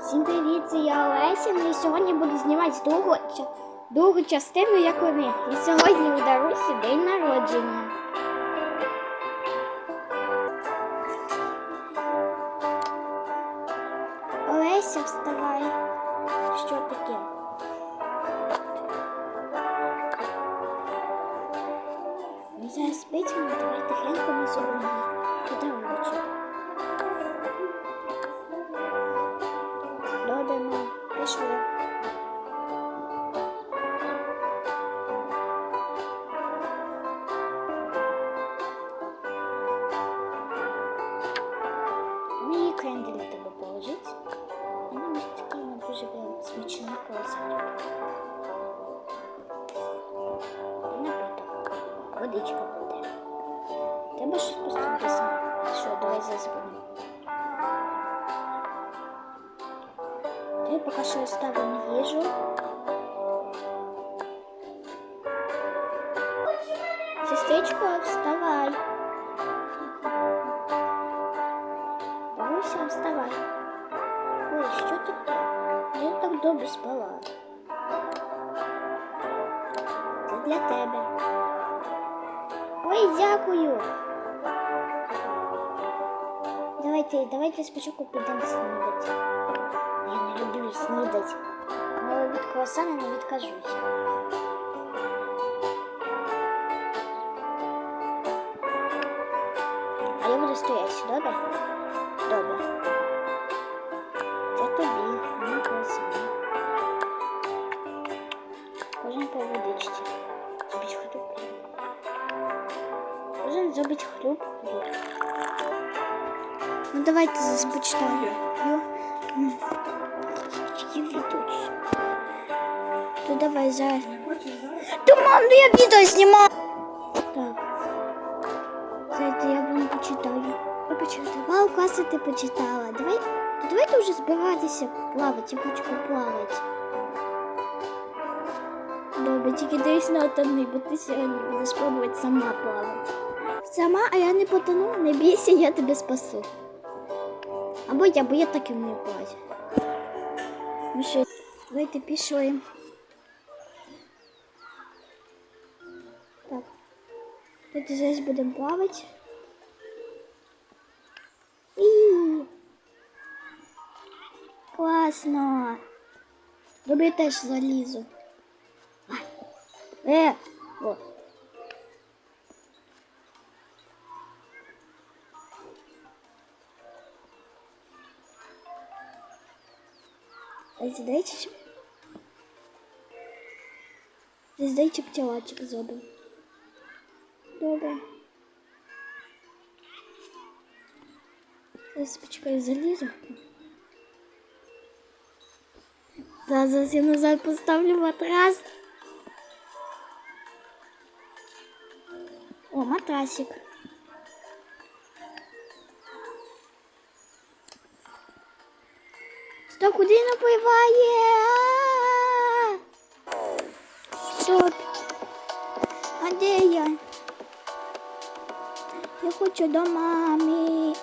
Всім привіт, це я Олеся. І сьогодні буду знімати другу, другу частину, як вони. І сьогодні у Дарусі день народження. Олеся, вставай. Що таке? Зараз спить, давай тихенько ми зробимо. Туди Ну і крендель для тебе положить. Вона може такі не дуже прям смачні класні. Напиток. Водичка буде. Треба щось поступитися. Що, давай заспимо. Я поки що ставимо їжу. Сестричко, вставай. вставай. Ой, що таке? Я так добре спала. Це для тебе. Ой, дякую. Давайте, давайте спочатку підемо снідати. Я не люблю снідати. Але від круасана не відкажусь. А я буду стояти, добре? Добре. Кожен зробить хліб. хліб. Ну давайте заспочитаємо. Я ведуть. То давай зараз. Та мам, ну я відео знімаю. Так. Це я вам почитаю. Я почитаю. Вау, класно ти почитала. Давай, то давайте вже збиратися плавати. Я хочу поплавати. Добре, тільки дивись на тони, бо ти сьогодні будеш пробувати сама плавати. Сама, а я не потону, не бійся, я тебе спасу. Або я, бо я так і вмію плавати. Ну що, давайте пішли. Так. Давайте зараз будемо плавати. І Класно. Добре, теж залізу. А. Е, о. А здайте, щоб... Здайте пчелачок зробимо. Добре. Зараз почекаю залізу. Зараз я назад поставлю матрас. О, матрасик. Стоп, куди напливає? А! Стоп. А де я? Я хочу до мами.